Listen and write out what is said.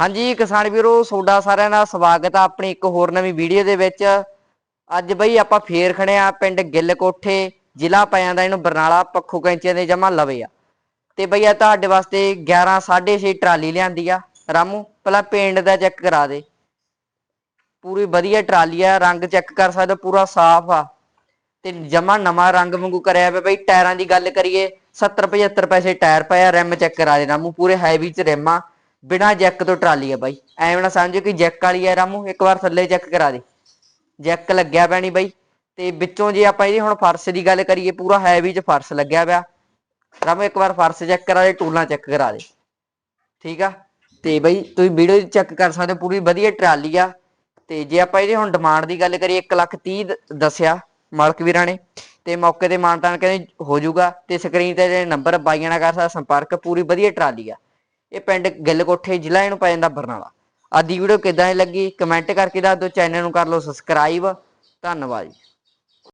ਹਾਂਜੀ ਕਿਸਾਨ ਵੀਰੋ ਤੁਹਾਡਾ ਸਾਰਿਆਂ ਦਾ ਸਵਾਗਤ ਆ ਆਪਣੀ ਇੱਕ ਹੋਰ ਨਵੀਂ ਵੀਡੀਓ ਦੇ ਵਿੱਚ। ਅੱਜ ਬਈ ਆਪਾਂ ਫੇਰ ਖੜੇ ਆ ਪਿੰਡ ਗਿੱਲ ਕੋਠੇ ਜ਼ਿਲ੍ਹਾ ਪੈ ਦਾ ਇਹਨੂੰ ਬਰਨਾਲਾ ਪੱਖੂ ਕੈਂਚੀਆਂ ਦੇ ਜਮਾ ਲਵੇ ਆ। ਤੇ ਬਈ ਆ ਤੁਹਾਡੇ ਵਾਸਤੇ 11 6.5 ਟਰਾਲੀ ਲਿਆਂਦੀ ਆ। ਰਾਮੂ ਪਹਿਲਾਂ ਪੇਂਟ ਦਾ ਚੈੱਕ ਕਰਾ ਦੇ। ਪੂਰੀ ਵਧੀਆ ਟਰਾਲੀ ਆ ਰੰਗ ਚੈੱਕ ਕਰ ਸਕਦੇ ਹੋ, ਪੂਰਾ ਸਾਫ਼ ਆ। ਤੇ ਜਮਾ ਨਵਾਂ ਰੰਗ ਵਾਂਗੂ ਕਰਿਆ ਪਿਆ ਬਈ ਟਾਇਰਾਂ ਦੀ ਗੱਲ ਕਰੀਏ 70 75 ਪੈਸੇ ਟਾਇਰ ਪਏ ਆ ਰਿਮ ਚੈੱਕ ਕਰਾ ਦੇ ਰਾਮੂ ਪੂਰੇ ਹੈਵੀ ਚ ਰਿਮ ਆ। ਬਿਨਾ ਜੈਕ ਤੋਂ ਟਰਾਲੀ ਆ ਬਾਈ। ਐਵੇਂ ਨਾ ਸਮਝੋ ਕਿ ਜੈਕ ਵਾਲੀ ਆ ਰਾਮੂ, ਇੱਕ ਵਾਰ ਥੱਲੇ ਚੈੱਕ ਕਰਾ ਦੇ। ਜੈਕ ਲੱਗਿਆ ਪਿਆ ਨਹੀਂ ਬਾਈ। ਤੇ ਵਿੱਚੋਂ ਜੇ ਆਪਾਂ ਇਹਦੀ ਹੁਣ ਫਰਸ਼ ਦੀ ਗੱਲ ਕਰੀਏ, ਪੂਰਾ ਹੈਵੀ ਚ ਫਰਸ਼ ਲੱਗਿਆ ਪਿਆ। ਰਾਮੂ, ਇੱਕ ਵਾਰ ਫਰਸ਼ ਚੈੱਕ ਕਰਾ ਦੇ, ਟੂਲਾਂ ਚੈੱਕ ਕਰਾ ਦੇ। ਠੀਕ ਆ? ਤੇ ਬਈ, ਤੁਸੀਂ ਵੀਡੀਓ ਚੈੱਕ ਕਰ ਸਕਦੇ ਹੋ, ਪੂਰੀ ਵਧੀਆ ਟਰਾਲੀ ਆ। ਤੇ ਜੇ ਆਪਾਂ ਇਹਦੀ ਹੁਣ ਡਿਮਾਂਡ ਦੀ ਗੱਲ ਕਰੀਏ 1 ਲੱਖ 30 ਦੱਸਿਆ ਮਾਲਕ ਵੀਰਾਂ ਨੇ। ਤੇ ਮੌਕੇ ਤੇ ਮਾਨਤਾਨ ਕਹਿੰਦੇ, ਹੋ ਜਾਊਗਾ। ਤੇ ਸਕਰੀਨ ਤੇ ਜਿਹੜੇ ਨੰਬਰ ਬਾਈਆਂ ਨਾਲ ਕਰ ਸਕਦਾ ਸੰਪਰਕ, ਪੂਰੀ ਵਧੀਆ ਟਰਾਲੀ ਆ। ਇਹ ਪਿੰਡ ਗਿੱਲ ਕੋਠੇ ਜ਼ਿਲ੍ਹਾ ਇਹਨੂੰ ਪੈ ਜਾਂਦਾ ਬਰਨਾਲਾ। ਆਦੀ ਵੀਡੀਓ ਕਿਦਾਂ ਦੀ ਲੱਗੀ? ਕਮੈਂਟ ਕਰਕੇ ਦੱਸ ਦਿਓ ਚੈਨਲ ਨੂੰ ਕਰ ਲਓ ਸਬਸਕ੍ਰਾਈਬ ਧੰਨਵਾਦ ਜੀ।